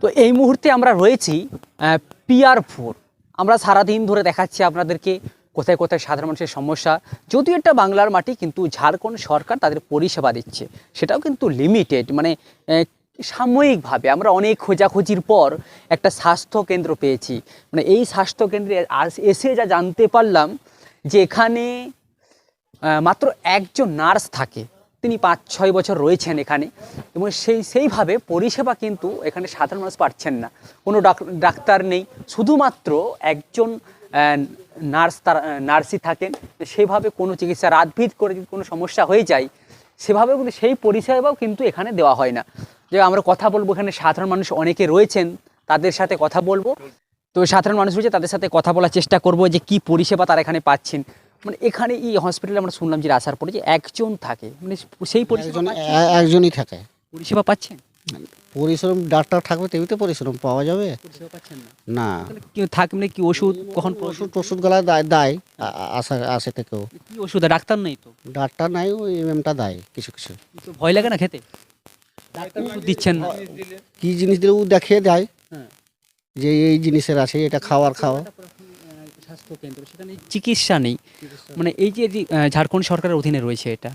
তো এই মুহূর্তে আমরা রয়েছি পিআর ফোর আমরা সারাদিন ধরে দেখাচ্ছি আপনাদেরকে কোথায় কোথায় সাধারণ মানুষের সমস্যা। যদিও এটা বাংলার মাটি, কিন্তু ঝাড়খণ্ড সরকার তাদের পরিষেবা দিচ্ছে। সেটাও কিন্তু লিমিটেড মানে সাময়িকভাবে। আমরা অনেক খোঁজাখুঁজির পর একটা স্বাস্থ্য কেন্দ্র পেয়েছি। মানে এই স্বাস্থ্য কেন্দ্রে এসে যা জানতে পারলাম যে এখানে মাত্র একজন নার্স থাকে। তিনি পাঁচ, ছয় বছর রয়েছেন এখানে এবং সেই, সেইভাবে পরিষেবা কিন্তু এখানে সাধারণ মানুষ পাচ্ছেন না। কোনো ডাক- ডাক্তার নেই। শুধুমাত্র একজন নার্স তার নার্সই থাকেন। সেভাবে কোনো চিকিৎসা রাতভিত করে যদি কোনো সমস্যা হয়ে যায়, সেভাবে কিন্তু সেই পরিষেবাও কিন্তু এখানে দেওয়া হয় না। যে আমরা কথা বলব এখানে সাধারণ মানুষ অনেকে রয়েছেন, তাদের সাথে কথা বলব। তো সাধারণ মানুষ রয়েছে, তাদের সাথে কথা বলার চেষ্টা করব যে কি পরিষেবা তারা এখানে পাচ্ছেন। মানে এখানে এই হসপিটালে আমরা শুনলাম যে আসার পরে যে একজন থাকে মানে সেই পরিষেবা একজনই থাকে। পরিষেবা পাচ্ছেন পরিশ্রম ডাক্তার থাকবে তেমনিতে পরিশ্রম পাওয়া যাবে। না? না। তাহলে কি থাক মানে কি ওষুধ কখন ওষুধ টষুধ গলা দেয় দেয় আসা আসে থেকেও কি ওষুধ? ডাক্তার নেই তো? ডাক্তার নাই ওই এমএমটা দেয় কিছু কিছু। ভয় লাগে না খেতে? ওষুধ দিচ্ছেন না। কি জিনিস দিলে ও দেখিয়ে দেয়। হ্যাঁ। যে এই জিনিসের আছে এটা খাওয়ার খাওয়া। স্বাস্থ্য কেন্দ্র সেখানে চিকিৎসা নেই। মানে এই যে ঝাড়খণ্ড সরকারের অধীনে রয়েছে এটা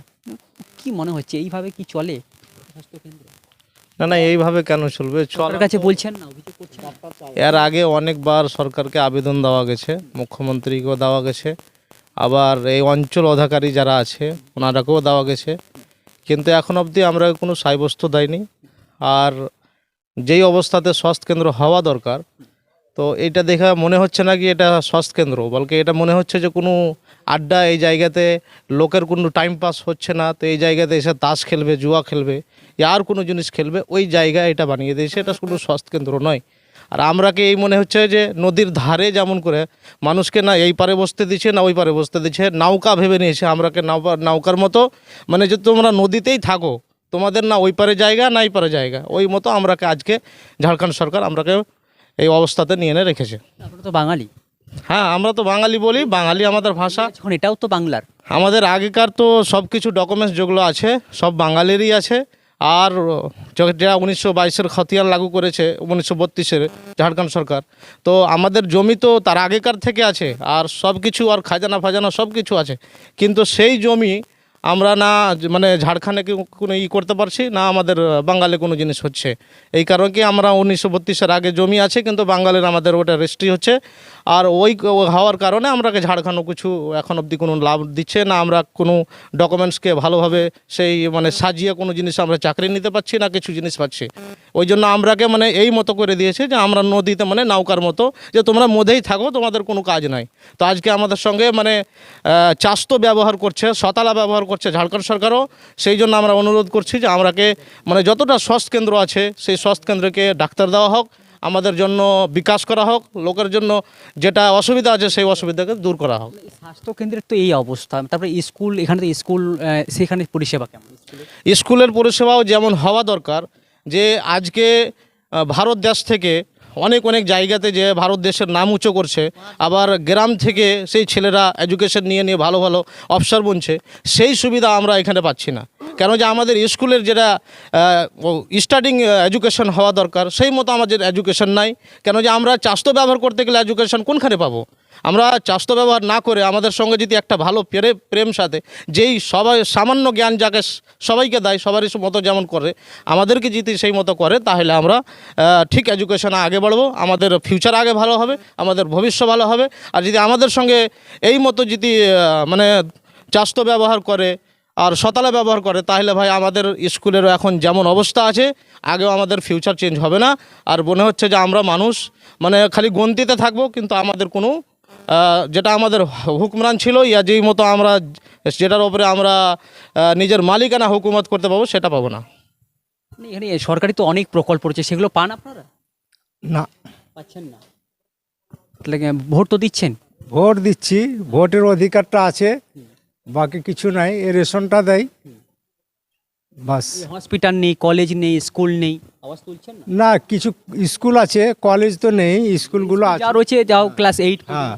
কি মনে হচ্ছে এইভাবে কি চলে? স্বাস্থ্য কেন্দ্র না না এইভাবে কেন চলবে? চল সরকারের কাছে বলছেন না অভিযোগ করছেন এর আগে অনেকবার সরকারকে আবেদন দেওয়া গেছে মুখ্যমন্ত্রীকেও দেওয়া গেছে আবার এই অঞ্চল অধিকারী যারা আছে ওনারাকেও দেওয়া গেছে কিন্তু এখন অবধি আমরা কোনো সাব্যস্ত দেয়নি। আর যেই অবস্থাতে স্বাস্থ্য কেন্দ্র হওয়া দরকার তো এটা দেখা মনে হচ্ছে না কি এটা স্বাস্থ্য কেন্দ্র বলকে এটা মনে হচ্ছে যে কোনো আড্ডা এই জায়গাতে লোকের কোনো টাইম পাস হচ্ছে না, তো এই জায়গাতে এসে তাস খেলবে, জুয়া খেলবে আর কোনো জিনিস খেলবে, ওই জায়গায় এটা বানিয়ে দিয়েছে। এটা কোনো স্বাস্থ্য কেন্দ্র নয়। আর আমরাকে এই মনে হচ্ছে যে নদীর ধারে যেমন করে মানুষকে না এই পারে বসতে দিচ্ছে, না ওই পারে বসতে দিচ্ছে, নৌকা ভেবে নিয়েছে আমরাকে নৌকা নৌকার মতো? মানে যে তোমরা নদীতেই থাকো, তোমাদের না ওই পারে জায়গা, না এই পারে জায়গা, ওই মতো আমরাকে আজকে ঝাড়খণ্ড সরকার আমরাকে এই অবস্থাতে নিয়ে এনে রেখেছে। আপনারা তো বাঙালি। হ্যাঁ আমরা তো বাঙালি বলি বাঙালি আমাদের ভাষা। এখন এটাও তো বাংলার। আমাদের আগেকার তো সব কিছু ডকুমেন্টস যেগুলো আছে সব বাঙালিরই আছে। আর য- যা উনিশশো বাইশের খতিয়ান লাগু করেছে উনিশশো বত্রিশের ঝাড়খণ্ড সরকার। তো আমাদের জমি তো তার আগেকার থেকে আছে আর সব কিছু আর খাজানা ফাজানা সব কিছু আছে। কিন্তু সেই জমি আমরা না মানে ঝাড়খণ্ডে কি- কোনো ই করতে পারছি না আমাদের বাঙালি কোনো জিনিস হচ্ছে। এই কারণে কি আমরা উনিশশো বত্রিশের আগে জমি আছে কিন্তু বাঙালির আমাদের ওটা রেজিস্ট্রি হচ্ছে। আর ওই হওয়ার কারণে আমরাকে ঝাড়খণ্ড কিছু এখন অবধি কোনো লাভ দিচ্ছে না। আমরা কোনো ডকুমেন্টসকে ভালোভাবে সেই মানে সাজিয়ে কোনো জিনিস আমরা চাকরি নিতে পারছি না কিছু জিনিস পাচ্ছি। ওই জন্য আমরাকে মানে এই মতো করে দিয়েছে যে আমরা নদীতে মানে নৌকার মতো যে তোমরা মধ্যেই থাকো তোমাদের কোনো কাজ নাই। তো আজকে আমাদের সঙ্গে মানে আহ, চাস্ত ব্যবহার করছে সতালা ব্যবহার করছে ঝাড়খণ্ড সরকারও সেই জন্য আমরা অনুরোধ করছি যে আমরাকে মানে যতটা স্বাস্থ্য কেন্দ্র আছে সেই স্বাস্থ্য কেন্দ্রকে ডাক্তার দেওয়া হোক আমাদের জন্য বিকাশ করা হোক লোকের জন্য যেটা অসুবিধা আছে সেই অসুবিধাকে দূর করা হোক। স্বাস্থ্য কেন্দ্রের তো এই অবস্থা তারপরে স্কুল এখানে তো স্কুল সেখানে পরিষেবা কেমন? স্কুলের পরিষেবাও যেমন হওয়া দরকার যে আজকে ভারত দেশ থেকে অনেক অনেক জায়গাতে যে ভারত দেশের নাম উঁচু করছে, আবার গ্রাম থেকে সেই ছেলেরা এডুকেশন নিয়ে নিয়ে ভালো ভালো অফিসার বনছে, সেই সুবিধা আমরা এখানে পাচ্ছি না। কেন যে আমাদের স্কুলের যেটা স্টার্টিং এডুকেশন হওয়া দরকার, সেই মতো আমাদের এডুকেশন নাই। কেন যে আমরা চাষ তো ব্যবহার করতে গেলে এডুকেশন কোনখানে পাবো? আমরা চাস্ত ব্যবহার না করে আমাদের সঙ্গে যদি একটা ভালো প্রে প্রেম সাথে যেই সবাই সামান্য জ্ঞান যাকে সবাইকে দেয়, সবারই মতো যেমন করে, আমাদেরকে যদি সেই মতো করে, তাহলে আমরা ঠিক এডুকেশনে আগে বাড়বো, আমাদের ফিউচার আগে ভালো হবে, আমাদের ভবিষ্যৎ ভালো হবে। আর যদি আমাদের সঙ্গে এই মতো যদি মানে চাস্ত ব্যবহার করে, আর সতালা ব্যবহার করে, তাহলে ভাই আমাদের স্কুলেরও এখন যেমন অবস্থা আছে, আগেও আমাদের ফিউচার চেঞ্জ হবে না। আর মনে হচ্ছে যে আমরা মানুষ মানে খালি গন্তিতে থাকব, কিন্তু আমাদের কোনো যেটা আমাদের হুকুমরান ছিল ইয়া যেই মতো আমরা যেটার ওপরে আমরা নিজের মালিকানা হুকুমত করতে পাবো সেটা পাবো না। মানে এখানে সরকারি তো অনেক প্রকল্প রয়েছে সেগুলো পান আপনারা? না। পাচ্ছেন না। তাহলে ভোট তো দিচ্ছেন? ভোট দিচ্ছি ভোটের অধিকারটা আছে বাকি কিছু নাই এ রেশনটা দেয় বাস। হসপিটাল নেই কলেজ নেই স্কুল নেই। আওয়াজ তুলছেন না? না কিছু স্কুল আছে কলেজ তো নেই স্কুলগুলো আছে যা রয়েছে যাও ক্লাস এইট হ্যাঁ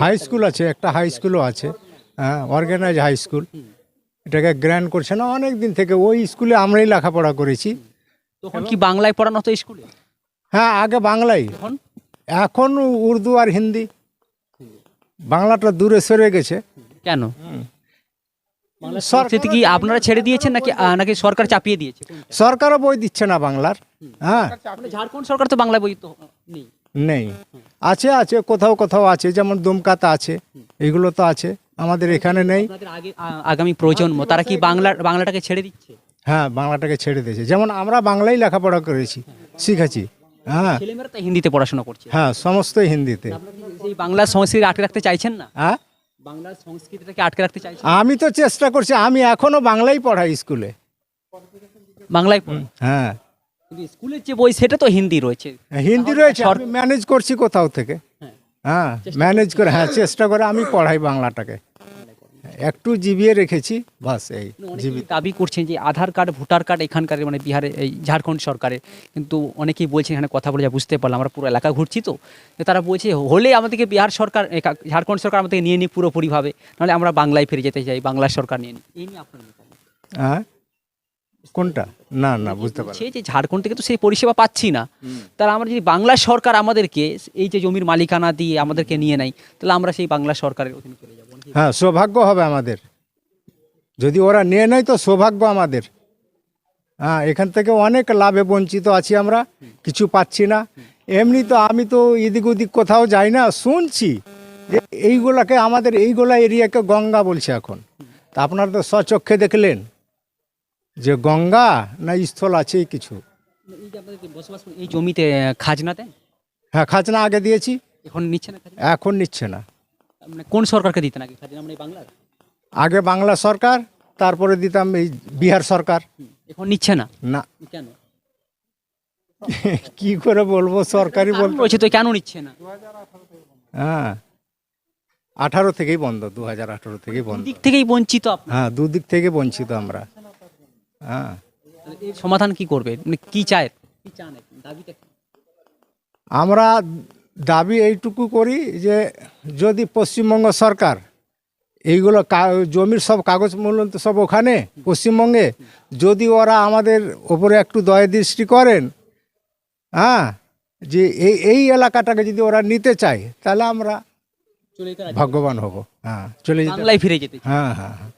হাই স্কুল আছে একটা হাই স্কুলও আছে। হ্যাঁ অর্গানাইজ হাই স্কুল এটাকে গ্র্যান্ড করছে না অনেক দিন থেকে ওই স্কুলে আমরাই লেখাপড়া করেছি। তখন কি বাংলায় পড়ানো হতো স্কুলে হ্যাঁ আগে বাংলাই। এখন? এখন উর্দু আর হিন্দি। বাংলাটা দূরে সরে গেছে। কেন? সরকার সংস্কৃতি কি আপনারা ছেড়ে দিয়েছেন নাকি নাকি সরকার চাপিয়ে দিয়েছে? সরকারও বই দিচ্ছে না বাংলার। হ্যাঁ। মানে ঝাড়খণ্ড সরকার তো বাংলা বই তো নেই। নেই। আছে আছে কোথাও কোথাও আছে যেমন দুমকাতে আছে এগুলো তো আছে আমাদের এখানে নেই। আগামী প্রজন্ম তারা কি বাংলা বাংলাটাকে ছেড়ে দিচ্ছে? হ্যাঁ বাংলাটাকে ছেড়ে দিয়েছে। যেমন আমরা বাংলাই লেখাপড়া করেছি শিখেছি হ্যাঁ। ছেলেমেয়েরা তো হিন্দিতে পড়াশোনা করছে। হ্যাঁ সমস্তই হিন্দিতে। বাংলা সংস্কৃতি আটকে রাখতে চাইছেন না? হ্যাঁ? বাংলা সংস্কৃতিটাকে আটকে রাখতে চাইছেন আমি তো চেষ্টা করছি আমি এখনও বাংলাই পড়াই স্কুলে। বাংলায়। হ্যাঁ। কিন্তু স্কুলের যে বই সেটা তো হিন্দি রয়েছে। হিন্দি রয়েছে আমি ম্যানেজ করছি কোথাও থেকে। হ্যাঁ। ম্যানেজ করে হ্যাঁ চেষ্টা করে আমি পড়াই বাংলাটাকে। একটু জিবিয়ে রেখেছি বাস এই অনেকেই দাবি করছেন যে আধার কার্ড ভোটার কার্ড এখানকার মানে বিহারে এই ঝাড়খণ্ড সরকারের কিন্তু অনেকেই বলছেন এখানে কথা বলে যা বুঝতে পারলাম আমরা পুরো এলাকা ঘুরছি তো। তারা বলছে হলে আমাদেরকে বিহার সরকার ঝাড়খণ্ড সরকার আমাদেরকে নিয়ে নিই পুরোপুরিভাবে। নাহলে আমরা বাংলায় ফিরে যেতে চাই বাংলা সরকার নিয়ে নিই এই নিয়ে আপনার হ্যাঁ? কোনটা? না না বুঝতে পারছি যে ঝাড়খণ্ড থেকে তো সেই পরিষেবা পাচ্ছি না। তাহলে আমরা যদি বাংলা সরকার আমাদেরকে এই যে জমির মালিকানা দিয়ে আমাদেরকে নিয়ে নেয় তাহলে আমরা সেই বাংলা সরকারের অধীনে চলে যাব? হ্যাঁ সৌভাগ্য হবে আমাদের। যদি ওরা নিয়ে নেয় তো সৌভাগ্য আমাদের। হ্যাঁ এখান থেকে অনেক লাভে বঞ্চিত আছি আমরা কিছু পাচ্ছি না। এমনি তো আমি তো এদিক ওদিক কোথাও যাই না শুনছি যে এইগুলাকে আমাদের এইগুলা এরিয়াকে গঙ্গা বলছে এখন। তা আপনারা তো স্বচক্ষে দেখলেন যে গঙ্গা না স্থল আছেই কিছু। এই জমিতে খাজনা দেন হ্যাঁ খাজনা আগে দিয়েছি। এখন নিচ্ছে না এখন নিচ্ছে না। মানে কোন সরকারকে দিতেন আগে? এই বাংলার? আগে বাংলা সরকার তারপরে দিতাম এই বিহার সরকার। এখন নিচ্ছে না? না। কেন? কি করে বলব সরকারি বল রয়েছে তো কেন নিচ্ছে না? হ্যাঁ। আঠারো থেকেই বন্ধ দু হাজার আঠারো থেকেই বন্ধ। দিক থেকেই বঞ্চিত হ্যাঁ দুদিক থেকে বঞ্চিত আমরা। হ্যাঁ। সমাধান কি করবে? মানে কি চায়? কি চান দাবিটা আমরা দাবি এইটুকু করি যে যদি পশ্চিমবঙ্গ সরকার এইগুলো জমির সব কাগজ মূল্য তো সব ওখানে পশ্চিমবঙ্গে যদি ওরা আমাদের ওপরে একটু দয়া দৃষ্টি করেন হ্যাঁ যে এই এই এলাকাটাকে যদি ওরা নিতে চায় তাহলে আমরা চলে ভাগ্যবান হব। হ্যাঁ চলে যেতে বাংলায় ফিরে যেতে হ্যাঁ হ্যাঁ হ্যাঁ।